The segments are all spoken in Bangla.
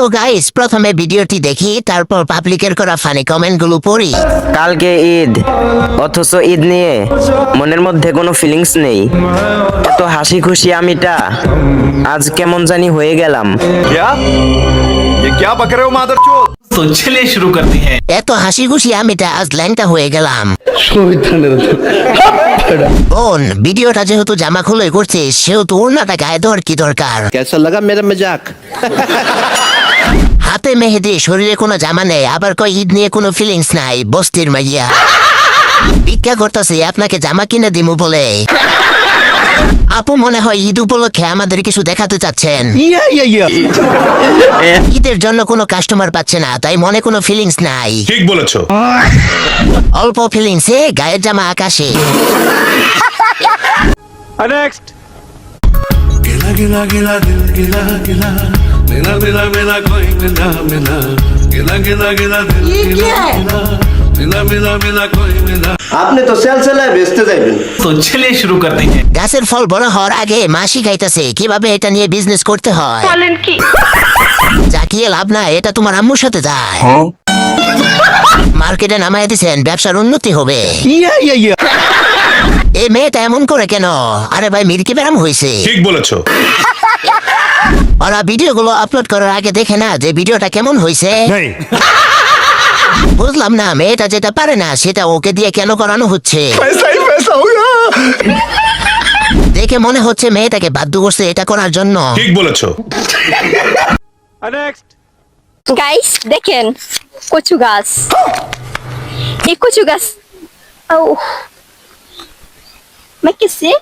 তো গাইস প্রথমে ভিডিওটি দেখি তারপর পাবলিকের করা ফানি কমেন্টগুলো পড়ি। কালকে ঈদ অথচ ঈদ নিয়ে মনের মধ্যে কোনো ফিলিংস নেই। এত হাসি খুশি আমিটা আজ কেমন জানি হয়ে গেলাম। এত হাসি খুশি আমিটা আজ ল্যাংটা হয়ে গেলাম। বোন ভিডিওটা যেহেতু জামা খুলে করছে সেহেতু ওড়নাটা গায়ে ধর কি দরকার। কেসা লাগা মেরা মজাক হাতে মেহেদি শরীরে কোনো জামা নেই আবার কয় ঈদ নিয়ে কোনো ফিলিংস নাই বস্তির মাইয়া। ভিক্ষা করতেছি আপনাকে জামা কিনে দিমু বলে। আপু মনে হয় ঈদ উপলক্ষে আমাদের কিছু দেখাতে চাচ্ছেন। ঈদের জন্য কোনো কাস্টমার পাচ্ছে না তাই মনে কোনো ফিলিংস নাই। ঠিক বলেছ। অল্প ফিলিংস এ গায়ের জামা আকাশে। নেক্সট गिला मिला मिला मिला कोई मिला मिला गिला गिला गिला दिल गिला गिला मिला मिला मिला कोई मिला আপনি তো সেল সেলায় বেচতে যাইবেন तो चलिए शुरू करते हैं গাছের ফল বড় হওয়ার আগে মাসি খাইতেছে কিভাবে এটা নিয়ে বিজনেস করতে হয় বলেন কি জাকিয়ে লাভ না এটা তোমার আম্মুর সাথে যায় মার্কেটে নামাই দিছেন ব্যবসার উন্নতি হবে এই মেয়েটা এমন করে কেন আরে ভাই মিরকি ব্যারাম হয়েছে ঠিক বলেছো ওরা ভিডিওগুলো আপলোড করার আগে দেখে না যে ভিডিওটা কেমন হয়েছে বুঝলাম না মেয়েটা যেটা পারে না সেটা ওকে দিয়ে কেন করানো হচ্ছে? দেখে মনে হচ্ছে মেয়েটাকে বাধ্য করছে এটা করার জন্য। ঠিক বলেছ। গাইস দেখেন কচু গাছ। এই কচু গাছ ও মাইকেছে?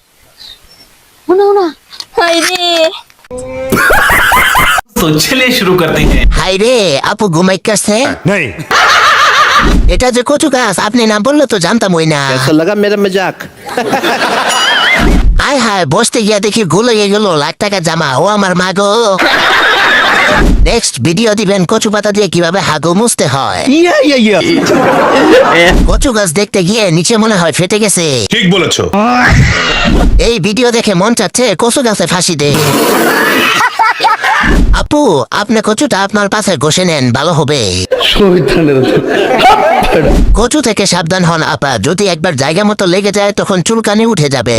মনে না হাই রে। तो चलिए शुरू करते हैं হাই রে আপু ঘুমাই কাছে এটা যে কচু গাছ আপনি না বললে তো জানতাম ওই না कैसा लगा मेरा मजाक আয় হায় বসতে গিয়া দেখি গুলো গেল লাখ টাকা জামা ও আমার মা গো নেক্সট ভিডিও দিবেন কচু পাতা দিয়ে কিভাবে হাগু মুছতে হয় কচু গাছ দেখতে গিয়ে নিচে মনে হয় ফেটে গেছে ঠিক বলেছো এই ভিডিও দেখে মন চাচ্ছে কচু গাছে ফাঁসি দে আপু, আপনি কচুটা আপনার পাশে ঘষে নেন, ভালো হবে। কচু থেকে সাবধান হন আপা, যদি একবার জায়গা মতো লেগে যায়, তখন চুলকানি উঠে যাবে।